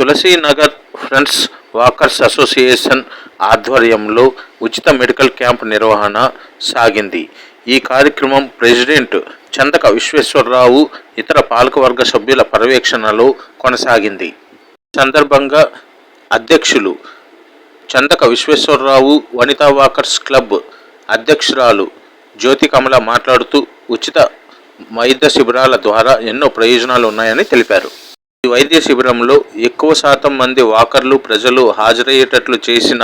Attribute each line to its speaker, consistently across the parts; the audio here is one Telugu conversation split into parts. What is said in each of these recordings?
Speaker 1: తులసీనగర్ ఫ్రెండ్స్ వాకర్స్ అసోసియేషన్ ఆధ్వర్యంలో ఉచిత మెడికల్ క్యాంప్ నిర్వహణ సాగింది. ఈ కార్యక్రమం ప్రెసిడెంట్ చందక విశ్వేశ్వరరావు ఇతర పాలకవర్గ సభ్యుల పర్యవేక్షణలో కొనసాగింది. సందర్భంగా అధ్యక్షులు చందక విశ్వేశ్వరరావు వనితా వాకర్స్ క్లబ్ అధ్యక్షురాలు జ్యోతి కమల మాట్లాడుతూ ఉచిత వైద్య శిబిరాల ద్వారా ఎన్నో ప్రయోజనాలు ఉన్నాయని తెలిపారు. వైద్య శిబిరంలో ఎక్కువ శాతం మంది వాకర్లు ప్రజలు హాజరయ్యేటట్లు చేసిన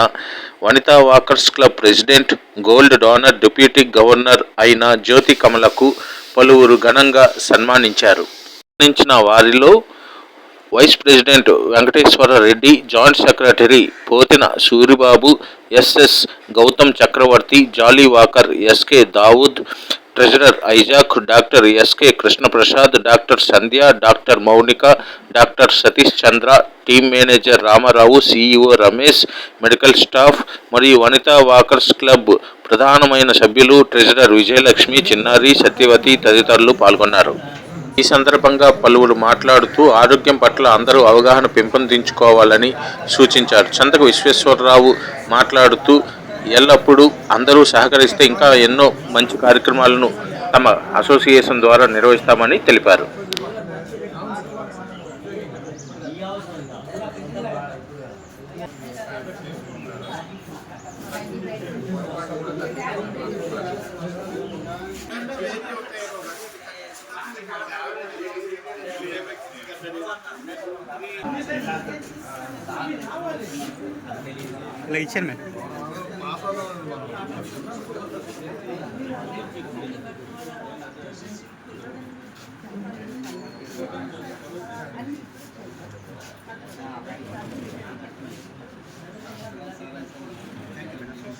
Speaker 1: Vanitha walkers club president gold donor deputy governor అయిన జ్యోతి కమలకు పలువురు ఘనంగా సన్మానించారు. సన్మానించిన వారిలో vice president Venkateswara Reddy joint secretary Pothina Suribabu SS Goutham Chakravarthi jolly walker SK Dawood treasurer Isaac doctor SK Krishnaprasad doctor Sandhya doctor Mounika doctor Satish Chandra team manager Ramarao CEO Ramesh medical staff మరియు వనితా వాకర్స్ క్లబ్ ప్రధానమైన సభ్యులు ట్రెజరర్ విజయలక్ష్మి చిన్నారి సత్యవతి తదితరులు పాల్గొన్నారు. ఈ సందర్భంగా పలువురు మాట్లాడుతూ ఆరోగ్యం పట్ల అందరూ అవగాహన పెంపొందించుకోవాలని సూచించారు. చందక విశ్వేశ్వరరావు మాట్లాడుతూ ఎల్లప్పుడూ అందరూ సహకరిస్తే ఇంకా ఎన్నో మంచి కార్యక్రమాలను తమ అసోసియేషన్ ద్వారా నిర్వహిస్తామని తెలిపారు.
Speaker 2: ఇచ్చాను మేడం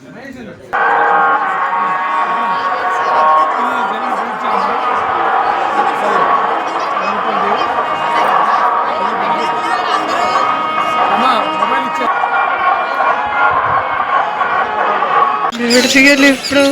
Speaker 2: Amazing.
Speaker 3: విడిచిగలి ఇప్పుడు